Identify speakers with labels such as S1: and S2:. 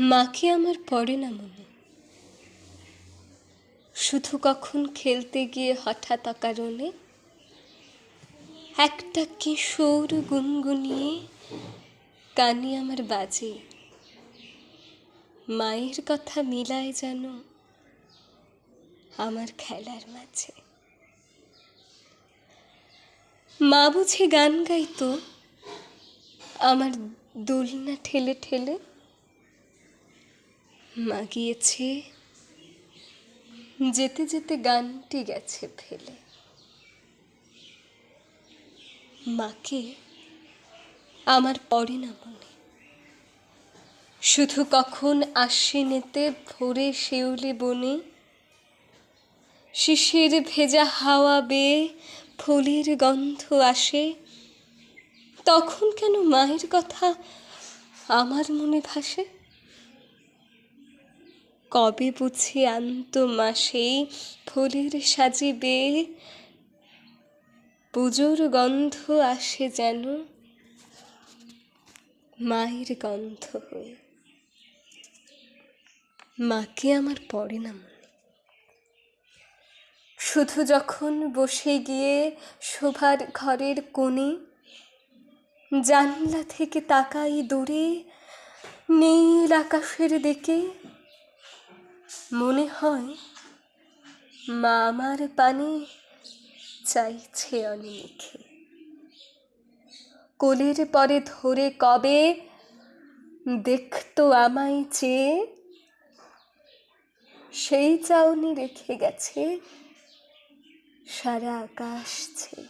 S1: মাকে আমার পড়ে না মনে। শুধু কখন খেলতে গিয়ে হঠাৎ অকারণে একটা কিশোর গুনগুনিয়ে কানে আমার বাজে। মায়ের কথা মিলায় যেন আমার খেলার মাঝে। মা বুঝি গান গাইতো, আমার দোলনা ঠেলে ঠেলে মা গিয়েছে যেতে যেতে গানটি গেছে ফেলে। মাকে আমার পড়ে না মনে। শুধু কখন আশ্বিনেতে ভোরে শিউলি বনে, শিশির ভেজা হাওয়া বেয়ে ফুলের গন্ধ আসে, তখন কেন মায়ের কথা আমার মনে ভাসে? কবে বুঝি আন্ত মাসেই ফুলের সাজিবে? পুজোর গন্ধ আসে যেন মায়ের গন্ধ হয়ে। মাকে আমার পড়ে না মনে। শুধু যখন বসে গিয়ে শোভার ঘরের কোণে জানলা থেকে তাকাই দূরে, নীল আকাশের দিকে মনে হয় মা আমার পানে চাইছে অনেকে কোলের পরে ধরে কবে দেখতো আমায় চেয়ে সেই চাউনি রেখে গেছে, সারা আকাশ ছেয়ে।